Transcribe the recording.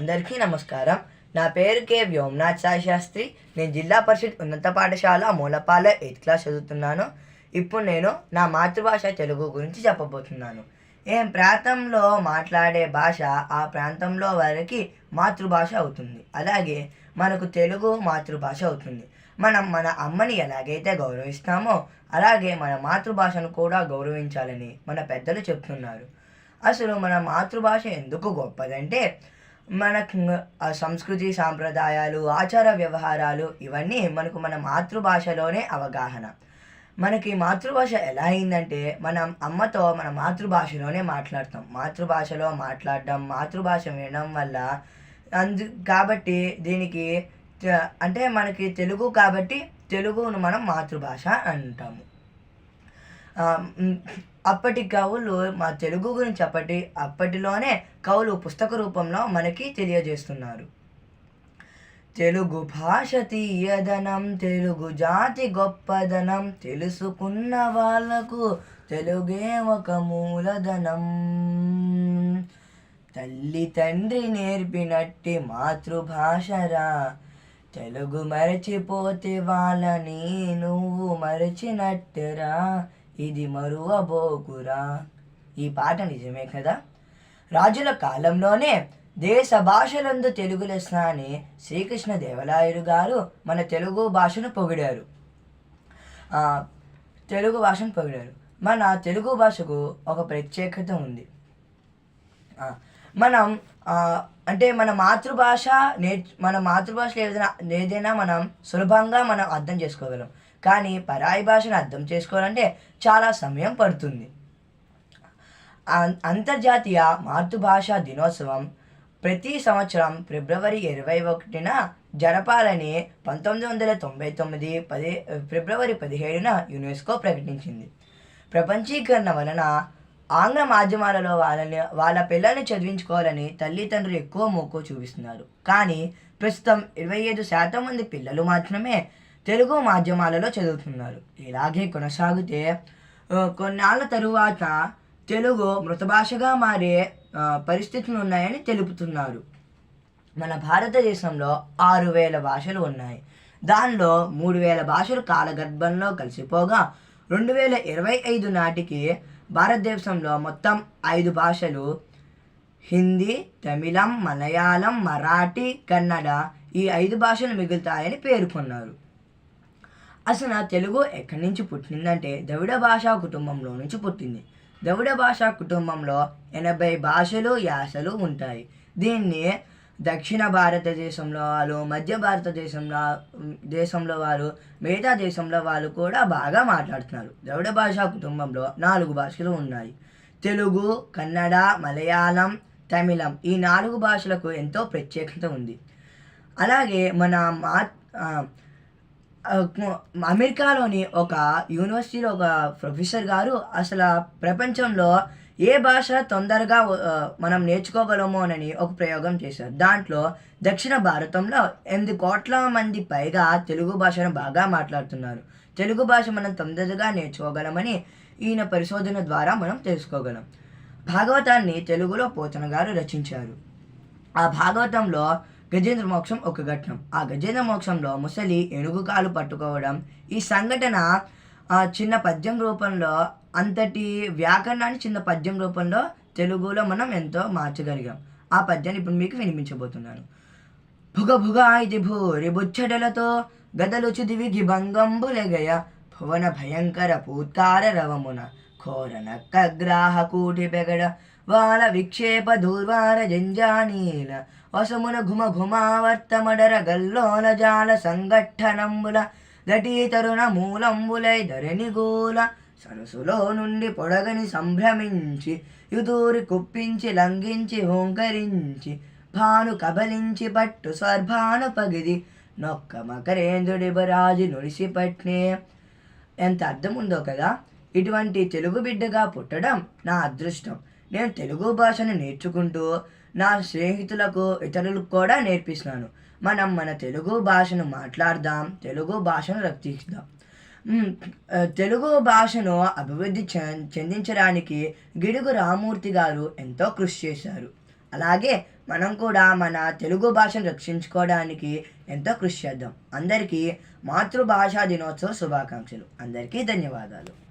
అందరికీ నమస్కారం. నా పేరు కే. వ్యోమనాథ్ సాయి శాస్త్రి. నేను జిల్లా పరిషత్ ఉన్నత పాఠశాల మూలపాల ఎయిత్ క్లాస్ చదువుతున్నాను. ఇప్పుడు నేను నా మాతృభాష తెలుగు గురించి చెప్పబోతున్నాను. ఏం ప్రాంతంలో మాట్లాడే భాష ఆ ప్రాంతంలో వారికి మాతృభాష అవుతుంది. అలాగే మనకు తెలుగు మాతృభాష అవుతుంది. మనం మన అమ్మని ఎలాగైతే గౌరవిస్తామో అలాగే మన మాతృభాషను కూడా గౌరవించాలని మన పెద్దలు చెప్తున్నారు. అసలు మన మాతృభాష ఎందుకు గొప్పదంటే మనకు సంస్కృతి సాంప్రదాయాలు ఆచార వ్యవహారాలు ఇవన్నీ మనకు మన మాతృభాషలోనే అవగాహన. మనకి మాతృభాష ఎలా అయిందంటే మనం అమ్మతో మన మాతృభాషలోనే మాట్లాడతాం. మాతృభాషలో మాట్లాడడం మాతృభాష వినడం వల్ల అందు కాబట్టి దీనికి అంటే మనకి తెలుగు కాబట్టి తెలుగును మనం మాతృభాష అంటాము. అప్పటి కవులు మా తెలుగు గురించి అప్పటి అప్పటిలోనే కవులు పుస్తక రూపంలో మనకి తెలియజేస్తున్నారు. తెలుగు భాష తీయదనం తెలుగు జాతి గొప్పదనం తెలుసుకున్న వాళ్ళకు తెలుగే ఒక మూలధనం. తల్లి తండ్రి నేర్పినట్టి మాతృభాషరా తెలుగు మరచిపోతే వాళ్ళని నువ్వు మరచినట్టురా. ఇది మరువబోకురా. ఈ పాట నిజమే కదా? రాజుల కాలంలోనే దేశ భాషలందు తెలుగు లెస్స అని శ్రీకృష్ణ దేవరాయలు గారు మన తెలుగు భాషను పొగిడారు. తెలుగు భాషను పొగిడారు. మన తెలుగు భాషకు ఒక ప్రత్యేకత ఉంది. మనం అంటే మన మాతృభాష నే మన మాతృభాషలో ఏదైనా ఏదైనా మనం సులభంగా మనం అర్థం చేసుకోగలం. కానీ పరాయి భాషను అర్థం చేసుకోవాలంటే చాలా సమయం పడుతుంది. అంతర్జాతీయ మాతృభాష దినోత్సవం ప్రతి సంవత్సరం ఫిబ్రవరి ఇరవై ఒకటిన జరపాలని పంతొమ్మిది వందల తొంభై తొమ్మిది పది ఫిబ్రవరి పదిహేడున యునెస్కో ప్రకటించింది. ప్రపంచీకరణ వలన ఆంగ్ల మాధ్యమాలలో వాళ్ళని వాళ్ళ పిల్లల్ని చదివించుకోవాలని తల్లిదండ్రులు ఎక్కువ మొక్కు చూపిస్తున్నారు. కానీ ప్రస్తుతం ఇరవై ఐదు శాతం మంది పిల్లలు మాత్రమే తెలుగు మాధ్యమాలలో చదువుతున్నారు. ఇలాగే కొనసాగితే కొన్నాళ్ళ తరువాత తెలుగు మృత భాషగా మారే పరిస్థితులు ఉన్నాయని తెలుపుతున్నారు. మన భారతదేశంలో ఆరు వేల భాషలు ఉన్నాయి. దానిలో మూడు వేల భాషలు కాలగర్భంలో కలిసిపోగా రెండు వేల ఇరవై ఐదు నాటికి భారతదేశంలో మొత్తం ఐదు భాషలు హిందీ తమిళం మలయాళం మరాఠీ కన్నడ ఈ ఐదు భాషలు మిగులుతాయని పేర్కొన్నారు. అసలు తెలుగు ఎక్కడి నుంచి పుట్టిందంటే ద్రవిడ భాషా కుటుంబంలో నుంచి పుట్టింది. ద్రవిడ భాషా కుటుంబంలో ఎనభై భాషలు యాసలు ఉంటాయి. దీన్ని దక్షిణ భారతదేశంలో వాళ్ళు మధ్య భారతదేశంలో దేశంలో వారు మిగతా దేశంలో వాళ్ళు కూడా బాగా మాట్లాడుతున్నారు. ద్రవిడ భాషా కుటుంబంలో నాలుగు భాషలు ఉన్నాయి. తెలుగు కన్నడ మలయాళం తమిళం ఈ నాలుగు భాషలకు ఎంతో ప్రత్యేకత ఉంది. అలాగే మన మా అమెరికాలోని ఒక యూనివర్సిటీలో ఒక ప్రొఫెసర్ గారు అసలు ప్రపంచంలో ఏ భాష తొందరగా మనం నేర్చుకోగలమో అని ఒక ప్రయోగం చేశారు. దాంట్లో దక్షిణ భారతంలో ఎనిమిది కోట్ల మంది పైగా తెలుగు భాషను బాగా మాట్లాడుతున్నారు. తెలుగు భాష మనం తొందరగా నేర్చుకోగలమని ఈయన పరిశోధన ద్వారా మనం తెలుసుకోగలం. భాగవతాన్ని తెలుగులో పోతన గారు రచించారు. ఆ భాగవతంలో గజేంద్ర మోక్షం ఒక ఘట్టం. ఆ గజేంద్ర మోక్షంలో ముసలి ఏనుగు కాలు పట్టుకోవడం ఈ సంఘటన చిన్న పద్యం రూపంలో అంతటి వ్యాకరణాన్ని చిన్న పద్యం రూపంలో తెలుగులో మనం ఎంతో మార్చగలిగాం. ఆ పద్యాన్ని ఇప్పుడు మీకు వినిపించబోతున్నాను. భుగ భుగ ఇది భూరి బుచ్చడలతో గదలు చుదివిగి భంగంబులెగయ భువన భయంకర పూత్కార రవమున ఘోర నక్క గ్రాహకూటి బెగడ వాల విక్షేప దూర్వార జంజానీల వసమున ఘుమ ఘుమావర్తమడర గల్లోల జాల సంఘట్టనంబుల దటీ తరుణ మూలంబులై ధరణిగూల సరసులో నుండి పొడగని సంభ్రమించి యుదూరి కుప్పించి లంఘించి హోంకరించి భాను కబలించి పట్టు స్వర్భాను పగిది నొక్క మకరేంద్రుడి బరాజు నుడిసి పట్నే. ఎంత అర్థం ఉందో కదా? ఇటువంటి తెలుగు బిడ్డగా పుట్టడం నా అదృష్టం. నేను తెలుగు భాషను నేర్చుకుంటూ నా స్నేహితులకు ఇతరులకు కూడా నేర్పిస్తున్నాను. మనం మన తెలుగు భాషను మాట్లాడదాం తెలుగు భాషను రక్షిద్దాం. తెలుగు భాషను అభివృద్ధి చె- చెందించడానికి గిడుగు రామూర్తి గారు ఎంతో కృషి చేశారు. అలాగే మనం కూడా మన తెలుగు భాషను రక్షించుకోవడానికి ఎంతో కృషి చేద్దాం. అందరికీ మాతృభాషా దినోత్సవ శుభాకాంక్షలు. అందరికీ ధన్యవాదాలు.